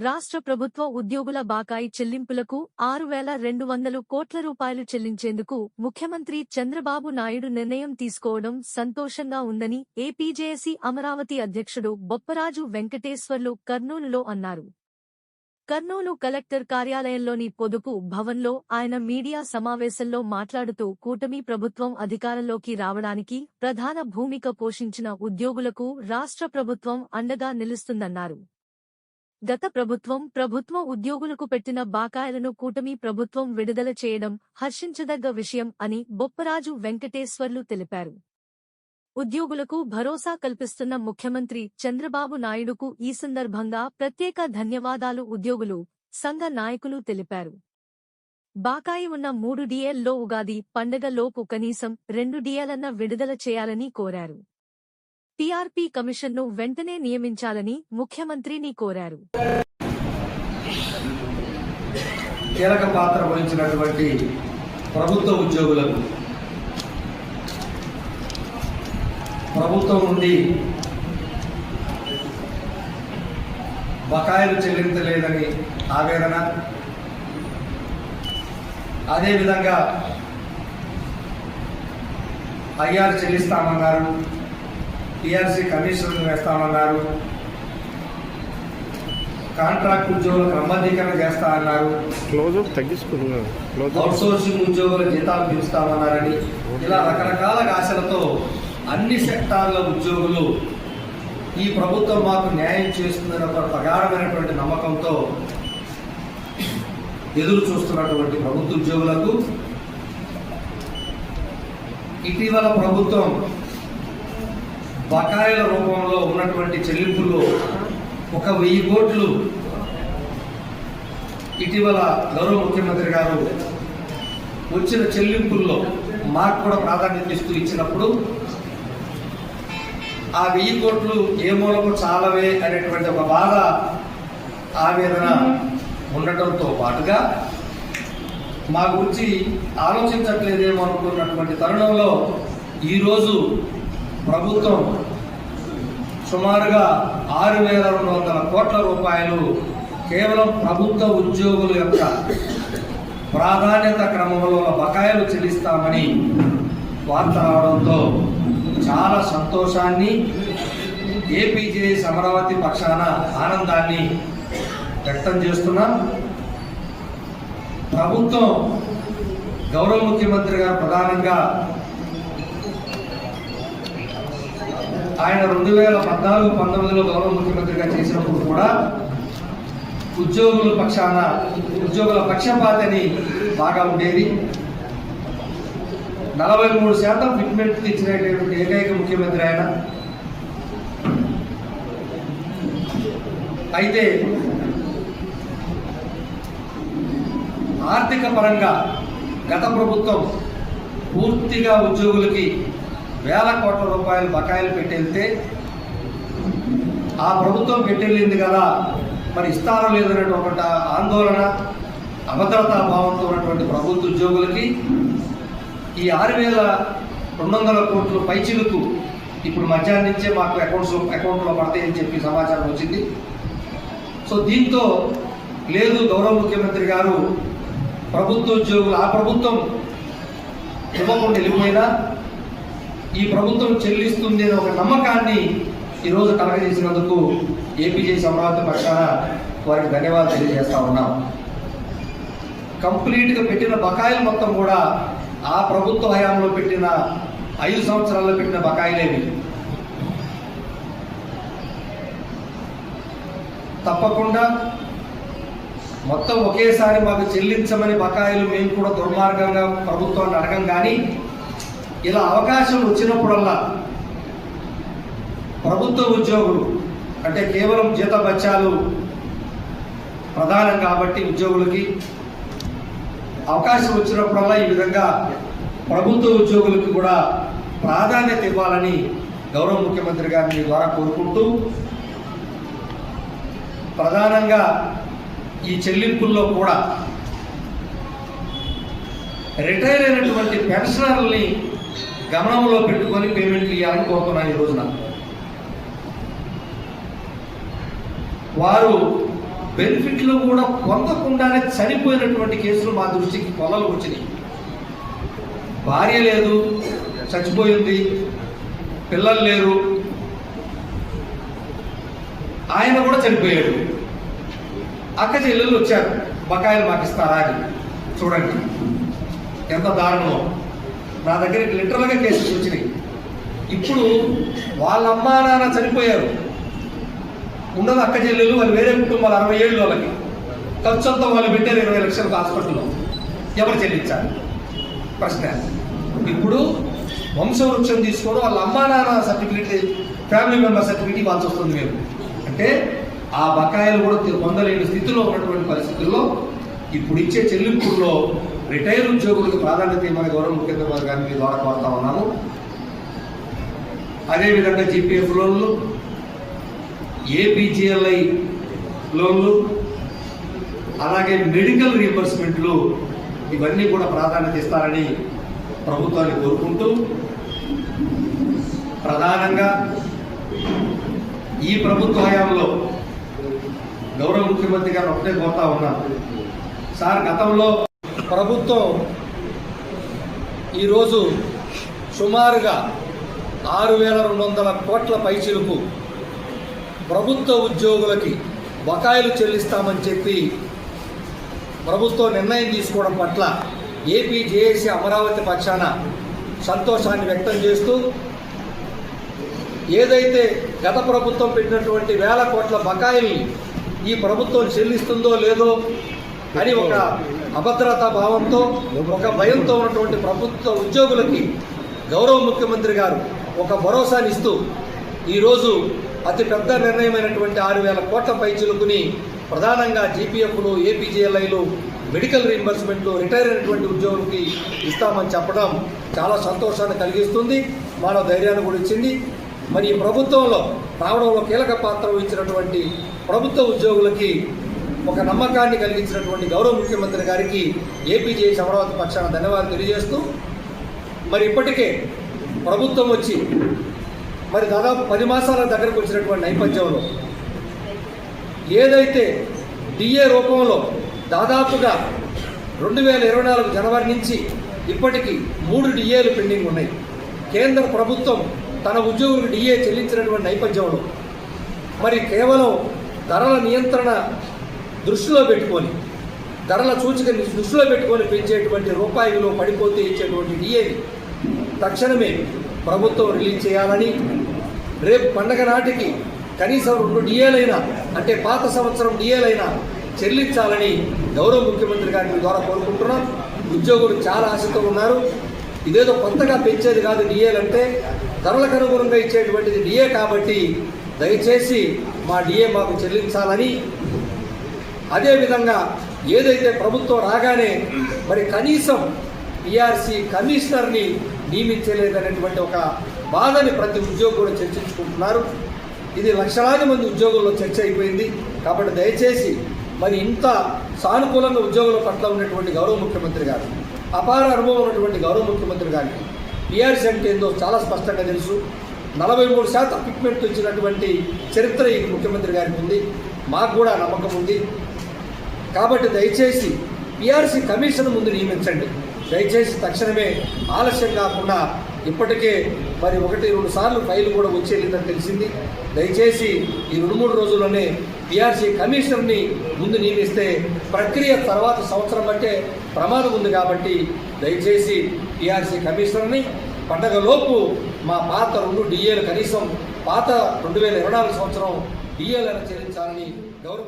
రాష్ట్ర ప్రభుత్వ ఉద్యోగుల బాకాయి చెల్లింపులకు ఆరు వేల రెండు వందలు కోట్ల రూపాయలు చెల్లించేందుకు ముఖ్యమంత్రి చంద్రబాబు నాయుడు నిర్ణయం తీసుకోవడం సంతోషంగా ఉందని ఏపీజేఏసీ అమరావతి అధ్యక్షుడు బొప్పరాజు వెంకటేశ్వర్లు కర్నూలులో అన్నారు. కర్నూలు కలెక్టర్ కార్యాలయంలోని పొదుపు భవన్లో ఆయన మీడియా సమావేశంలో మాట్లాడుతూ కూటమి ప్రభుత్వం అధికారంలోకి రావడానికి ప్రధాన భూమిక పోషించిన ఉద్యోగులకు రాష్ట్ర ప్రభుత్వం అండగా నిలుస్తుందన్నారు. గత ప్రభుత్వం ప్రభుత్వ ఉద్యోగులకు పెట్టిన బాకాయలను కూటమి ప్రభుత్వం విడుదల చేయడం హర్షించదగ్గ విషయం అని బొప్పరాజు వెంకటేశ్వర్లు తెలిపారు. ఉద్యోగులకు భరోసా కల్పిస్తున్న ముఖ్యమంత్రి చంద్రబాబు నాయుడుకు ఈ సందర్భంగా ప్రత్యేక ధన్యవాదాలు ఉద్యోగులు సంఘ నాయకులు తెలిపారు. బాకాయి ఉన్న మూడు డిఎల్లో ఉగాది పండగలోపు కనీసం రెండు డిఎలన్న విడుదల చేయాలని కోరారు. టీఆర్పీ కమిషన్ను వెంటనే నియమించాలని ముఖ్యమంత్రిని కోరారు. కీలక పాత్ర వహించినటువంటి ప్రభుత్వ ఉద్యోగులకు ప్రభుత్వం నుండి బకాయిలు చెల్లించలేదని ఆవేదన అదేవిధంగా ఐఆర్ చెల్లిస్తామన్నారు. టీఆర్సీ కమిషన్ వేస్తామన్నారు. కాంట్రాక్ట్ ఉద్యోగులకు క్రమబద్ధీకరణ చేస్తా అన్నారు. అవుట్సోర్సింగ్ ఉద్యోగుల జీతాలు పెంచుతామన్నారని ఇలా రకరకాల ఆశలతో అన్ని సెక్టార్ల ఉద్యోగులు ఈ ప్రభుత్వం మాకు న్యాయం చేస్తుందని ఒక ప్రగాఢమైనటువంటి నమ్మకంతో ఎదురు చూస్తున్నటువంటి ప్రభుత్వ ఉద్యోగులకు ఇటీవల ప్రభుత్వం బకాయిల రూపంలో ఉన్నటువంటి చెల్లింపుల్లో ఒక వెయ్యి కోట్లు ఇటీవల గౌరవ ముఖ్యమంత్రి గారు వచ్చిన చెల్లింపుల్లో మాకు కూడా ప్రాధాన్యత ఇస్తూ ఇచ్చినప్పుడు ఆ వెయ్యి కోట్లు ఏ మూలకు చాలవే అనేటువంటి ఒక బాధ ఆవేదన ఉండటంతో పాటుగా మా గురించి ఆలోచించట్లేదేమో అనుకున్నటువంటి తరుణంలో ఈరోజు ప్రభుత్వం సుమారుగా ఆరు వేల రెండు వందల కోట్ల రూపాయలు కేవలం ప్రభుత్వ ఉద్యోగుల యొక్క ప్రాధాన్యత క్రమంలో బకాయిలు చెల్లిస్తామని వార్త రావడంతో చాలా సంతోషాన్ని ఏపీజే అమరావతి పక్షాన ఆనందాన్ని వ్యక్తం చేస్తున్నాం. ప్రభుత్వం గౌరవ ముఖ్యమంత్రి గారు ప్రధానంగా ఆయన రెండు వేల పద్నాలుగు పంతొమ్మిదిలో గౌరవ ముఖ్యమంత్రిగా చేసినప్పుడు కూడా ఉద్యోగుల పక్షాన ఉద్యోగుల పక్షపాతని బాగా ఉండేది. నలభై మూడు శాతం ఫిట్మెంట్ ఇచ్చినటువంటి ఏకైక ముఖ్యమంత్రి ఆయన. అయితే ఆర్థిక పరంగా గత ప్రభుత్వం పూర్తిగా ఉద్యోగులకి వేల కోట్ల రూపాయలు బకాయిలు పెట్టెళ్తే ఆ ప్రభుత్వం పెట్టెళ్ళింది కదా మరి ఇస్తారో లేదనేటువంటి ఆందోళన అభద్రతా భావంతో ఉన్నటువంటి ప్రభుత్వ ఉద్యోగులకి ఈ ఆరు వేల రెండు వందల కోట్ల పైచిలుకు ఇప్పుడు మధ్యాహ్నం నుంచే మాకు అకౌంట్స్ అకౌంట్లో పడతాయని చెప్పి సమాచారం వచ్చింది. సో దీంతో లేదు గౌరవ ముఖ్యమంత్రి గారు ప్రభుత్వ ఉద్యోగులు ఆ ప్రభుత్వం ఇవ్వకుండా వెళ్ళిపోయినా ఈ ప్రభుత్వం చెల్లిస్తుంది అనే ఒక నమ్మకాన్ని ఈరోజు కలగజేసినందుకు ఏపీజే అమరావతి పక్షాన వారికి ధన్యవాదాలు తెలియజేస్తా ఉన్నాం. కంప్లీట్గా పెట్టిన బకాయిలు మొత్తం కూడా ఆ ప్రభుత్వ హయాంలో పెట్టిన ఐదు సంవత్సరాల్లో పెట్టిన బకాయిలేవి. తప్పకుండా మొత్తం ఒకేసారి మాకు చెల్లించమని బకాయిలు మేము కూడా దుర్మార్గంగా ప్రభుత్వాన్ని అడగం కానీ ఇలా అవకాశం వచ్చినప్పుడల్లా ప్రభుత్వ ఉద్యోగులు అంటే కేవలం జీత బత్యాలు ప్రధానం కాబట్టి ఉద్యోగులకి అవకాశం వచ్చినప్పుడల్లా ఈ విధంగా ప్రభుత్వ ఉద్యోగులకు కూడా ప్రాధాన్యత ఇవ్వాలని గౌరవ ముఖ్యమంత్రి గారిని ద్వారా కోరుకుంటూ ప్రధానంగా ఈ చెల్లింపుల్లో కూడా రిటైర్ అయినటువంటి పెన్షనర్లని గమనంలో పెట్టుకొని పేమెంట్లు ఇవ్వాలని కోరుతున్నాను ఈ రోజున. వారు బెనిఫిట్లు కూడా పొందకుండానే చనిపోయినటువంటి కేసులు మా దృష్టికి పొలలు వచ్చినాయి. భార్య లేదు చచ్చిపోయింది పిల్లలు లేరు ఆయన కూడా చనిపోయాడు. అక్క చెల్లెళ్ళు వచ్చారు బకాయిలు మాకు ఇస్తారా అని. చూడండి ఎంత దారుణమో. నా దగ్గర లిటరల్గా కేసెస్ వచ్చినాయి. ఇప్పుడు వాళ్ళ అమ్మా నాన్న చనిపోయారు. ఉన్నది అక్క చెల్లెలు వాళ్ళు వేరే కుటుంబాలు అరవై ఏళ్ళు వాళ్ళకి. ఖర్చు అంతా వాళ్ళు పెట్టారు ఇరవై లక్షలకు హాస్పిటల్లో. ఎవరు చెల్లించాలి ప్రశ్న. ఇప్పుడు వంశవృక్షం తీసుకోవడం వాళ్ళ అమ్మా నాన్న సర్టిఫికేట్ ఫ్యామిలీ మెంబర్ సర్టిఫికేట్ ఇవ్వాల్సి వస్తుంది మేము. అంటే ఆ బకాయిలు కూడా పొందలేని స్థితిలో ఉన్నటువంటి పరిస్థితుల్లో ఇప్పుడు ఇచ్చే చెల్లింపుల్లో రిటైర్ ఉద్యోగులకు ప్రాధాన్యత ఇవ్వమని గౌరవ ముఖ్యమంత్రి గారిని మీ ద్వారా కోరుతా ఉన్నాము. అదేవిధంగా జీపీఎఫ్ లోన్లు ఏపీజీఎల్ఐ లోన్లు అలాగే మెడికల్ రీఎంబర్స్మెంట్లు ఇవన్నీ కూడా ప్రాధాన్యత ఇస్తారని ప్రభుత్వాన్ని కోరుకుంటూ ప్రధానంగా ఈ ప్రభుత్వ హయాంలో గౌరవ ముఖ్యమంత్రి గారు ఒకటే కోరుతా ఉన్నాను సార్ గతంలో ప్రభుత్వం ఈరోజు సుమారుగా ఆరు వేల రెండు వందల కోట్ల పైచిలకు ప్రభుత్వ ఉద్యోగులకి బకాయిలు చెల్లిస్తామని చెప్పి ప్రభుత్వం నిర్ణయం తీసుకోవడం పట్ల ఏపీ జేఏసీ అమరావతి పక్షాన సంతోషాన్ని వ్యక్తం చేస్తూ ఏదైతే గత ప్రభుత్వం పెట్టినటువంటి వేల కోట్ల బకాయిల్ని ఈ ప్రభుత్వం చెల్లిస్తుందో లేదో అని ఒక అభద్రతా భావంతో ఒక భయంతో ఉన్నటువంటి ప్రభుత్వ ఉద్యోగులకి గౌరవ ముఖ్యమంత్రి గారు ఒక భరోసానిస్తూ ఈరోజు అతి పెద్ద నిర్ణయమైనటువంటి ఆరు వేల కోట్ల పైచులుకుని ప్రధానంగా జీపీఎఫ్లు ఏపీజేఎల్ఐలు మెడికల్ రీంబర్స్మెంట్లు రిటైర్ అయినటువంటి ఉద్యోగులకి ఇస్తామని చెప్పడం చాలా సంతోషాన్ని కలిగిస్తుంది మానవ ధైర్యాన్ని కూడా ఇచ్చింది. మరి ఈ ప్రభుత్వంలో రావడంలో కీలక పాత్ర వహించినటువంటి ప్రభుత్వ ఉద్యోగులకి ఒక నమ్మకాన్ని కలిగించినటువంటి గౌరవ ముఖ్యమంత్రి గారికి ఏపీజేఎస్ అమరావతి పక్షాన ధన్యవాదాలు తెలియజేస్తూ మరి ఇప్పటికే ప్రభుత్వం వచ్చి మరి దాదాపు పది మాసాల దగ్గరకు వచ్చినటువంటి నేపథ్యంలో ఏదైతే డిఏ రూపంలో దాదాపుగా రెండు వేల ఇరవై నాలుగు జనవరి నుంచి ఇప్పటికీ మూడు డిఏలు పెండింగ్ ఉన్నాయి. కేంద్ర ప్రభుత్వం తన ఉద్యోగులకు డిఏ చెల్లించినటువంటి నేపథ్యంలో మరి కేవలం ధరల నియంత్రణ దృష్టిలో పెట్టుకొని ధరల సూచికని దృష్టిలో పెట్టుకొని పెంచేటువంటి రూపాయి విలువ పడిపోతే ఇచ్చేటువంటి డిఏని తక్షణమే ప్రభుత్వం రిలీజ్ చేయాలని రేపు పండగ నాటికి కనీసం రెండు డిఏలైనా అంటే పాత సంవత్సరం డిఏలైనా చెల్లించాలని గౌరవ ముఖ్యమంత్రి గారిని ద్వారా కోరుకుంటున్నాం. ఉద్యోగులు చాలా ఆశతో ఉన్నారు. ఇదేదో కొత్తగా పెంచేది కాదు డిఏలంటే ధరలకు అనుగుణంగా ఇచ్చేటువంటిది డిఏ కాబట్టి దయచేసి మా డిఏ మాకు చెల్లించాలని అదేవిధంగా ఏదైతే ప్రభుత్వం రాగానే మరి కనీసం పిఆర్సీ కమిషనర్ని నియమించలేదనేటువంటి ఒక బాధని ప్రతి ఉద్యోగి కూడా చర్చించుకుంటున్నారు. ఇది లక్షలాది మంది ఉద్యోగుల్లో చర్చ అయిపోయింది. కాబట్టి దయచేసి మరి ఇంత సానుకూలంగా ఉద్యోగుల పట్ల ఉన్నటువంటి గౌరవ ముఖ్యమంత్రి గారు అపార అనుభవం ఉన్నటువంటి గౌరవ ముఖ్యమంత్రి గారికి పిఆర్సీ అంటే ఏందో చాలా స్పష్టంగా తెలుసు. నలభై మూడు శాతం పిక్మెంట్ ఇచ్చినటువంటి చరిత్ర ఈ ముఖ్యమంత్రి గారికి ఉంది. మాకు కూడా నమ్మకం ఉంది. కాబట్టి దయచేసి పిఆర్సీ కమిషన్ ముందు నియమించండి. దయచేసి తక్షణమే ఆలస్యం కాకుండా ఇప్పటికే మరి ఒకటి రెండు సార్లు ఫైల్ కూడా వచ్చేసిందని తెలిసింది. దయచేసి ఈ రెండు మూడు రోజుల్లోనే పిఆర్సీ కమిషనర్ని ముందు నియమిస్తే ప్రక్రియ తర్వాత సంవత్సరం బట్టే ప్రమాదం ఉంది కాబట్టి దయచేసి పిఆర్సీ కమిషనర్ని పండగలోపు మా పాత రెండు డిఏలు కనీసం పాత రెండు వేల ఇరవై నాలుగు సంవత్సరం డిఏలను చెల్లించాలని గౌరవ